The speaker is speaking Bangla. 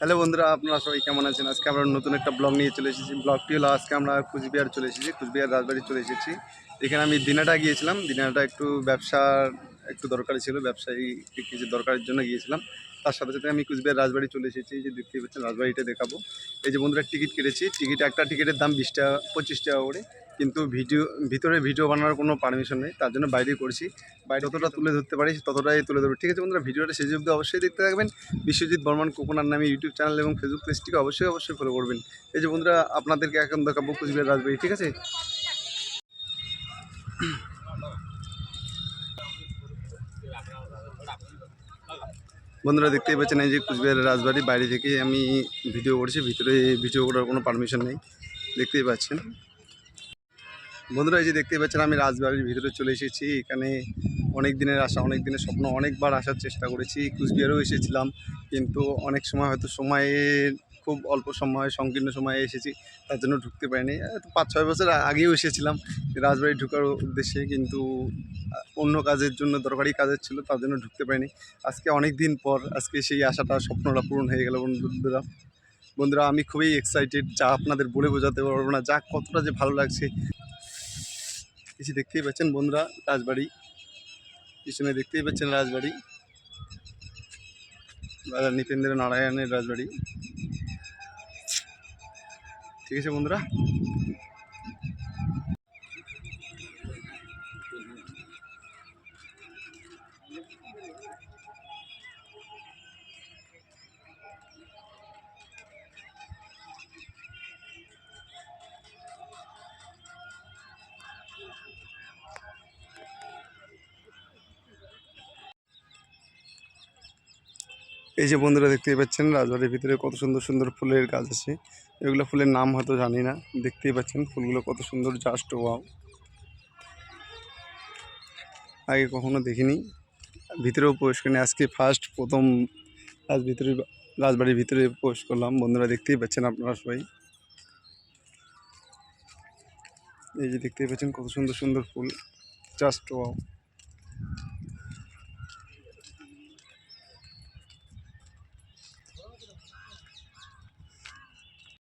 হ্যালো বন্ধুরা, আপনারা সবাই কেমন আছেন? আজকে আমরা নতুন একটা ব্লগ নিয়ে চলে এসেছি। ব্লগটি হলো, আজকে আমরা কুচবিহার চলে এসেছি, কুচবিহার রাজবাড়ি চলে এসেছি। এখানে আমি দিনাটা গিয়েছিলাম, দিনাটা একটু ব্যবসার একটু দরকারি ছিল, ব্যবসায়ী কিছু দরকারের জন্য গিয়েছিলাম। তার সাথে সাথে আমি কুচবিহার রাজবাড়ি চলে এসেছি যে দেখতে পাচ্ছেন, রাজবাড়িটা দেখাবো। এই যে বন্ধুরা, টিকিট কেটেছি। টিকিট, একটা টিকিটের দাম বিশ টাকা, পঁচিশ টাকা করে। কিন্তু ভিডিও, ভিতরে ভিডিও বানানোর কোনো পারমিশন নেই, তার জন্য বাইরেই করছি। বাইরে যতটা তুলে ধরতে পারি, ততটাই তুলে ধরবো। ঠিক আছে বন্ধুরা, ভিডিওটা শেষ অব্দি অবশ্যই দেখতে থাকবেন। বিশ্বজিৎ বর্মন কোকোনার নামে ইউটিউব চ্যানেল এবং ফেসবুক পেজটিকে অবশ্যই অবশ্যই ফলো করবেন। এই যে বন্ধুরা, আপনাদেরকে এখন দেখাবো কুচবিহার রাজবাড়ি, ঠিক আছে? বন্ধুরা, দেখতেই পাচ্ছেন এই যে কুচবিহারের রাজবাড়ি, বাইরে থেকে আমি ভিডিও করছি, ভিতরে ভিডিও করার কোনো পারমিশন নেই। দেখতেই পাচ্ছেন। বন্ধুরা, এই যে দেখতে পাচ্ছেন, আমি রাজবাড়ির ভিতরে চলে এসেছি। এখানে অনেক দিনের আশা, অনেক দিনের স্বপ্ন, অনেকবার আসার চেষ্টা করেছি। কুচবিহারেও এসেছিলাম, কিন্তু অনেক সময় হয়তো সময়ের খুব অল্প সময়, সংকীর্ণ সময়ে এসেছি, তার জন্য ঢুকতে পারিনি। পাঁচ, ছয় বছর আগেও এসেছিলাম রাজবাড়ি ঢোকার উদ্দেশ্যে, কিন্তু অন্য কাজের জন্য, দরকারি কাজের ছিল, তার জন্য ঢুকতে পারিনি। আজকে অনেক দিন পর, আজকে সেই আশাটা, স্বপ্নটা পূরণ হয়ে গেল বন্ধুরা। বন্ধুরা, আমি খুবই এক্সাইটেড যা আপনাদের বলে বোঝাতে পারব না, যা কতটা যে ভালো লাগছে যে দেখতেই পাচ্ছেন বন্ধুরা, রাজবাড়ি। পিছনে দেখতেই পাচ্ছেন রাজবাড়ি। রাজা নৃপেন্দ্র নারায়ণের রাজবাড়ি। ঠিক আছে বন্ধুরা? এই যে বন্ধুরা দেখতেই পাচ্ছেন, রাজবাড়ির ভিতরে কত সুন্দর সুন্দর ফুলের গাছ আছে। এগুলো ফুলের নাম হয়তো জানি না, দেখতেই পাচ্ছেন ফুলগুলো কত সুন্দর জাস্ট ওয়াও আগে কখনো দেখিনি। ভিতরেও প্রবেশ করিনি, আজকে ফার্স্ট প্রথম রাজ ভিতরে, রাজবাড়ির ভিতরে প্রবেশ করলাম। বন্ধুরা দেখতেই পাচ্ছেন আপনারা সবাই। এই যে দেখতেই পাচ্ছেন কত সুন্দর সুন্দর ফুল জাস্ট ওয়াও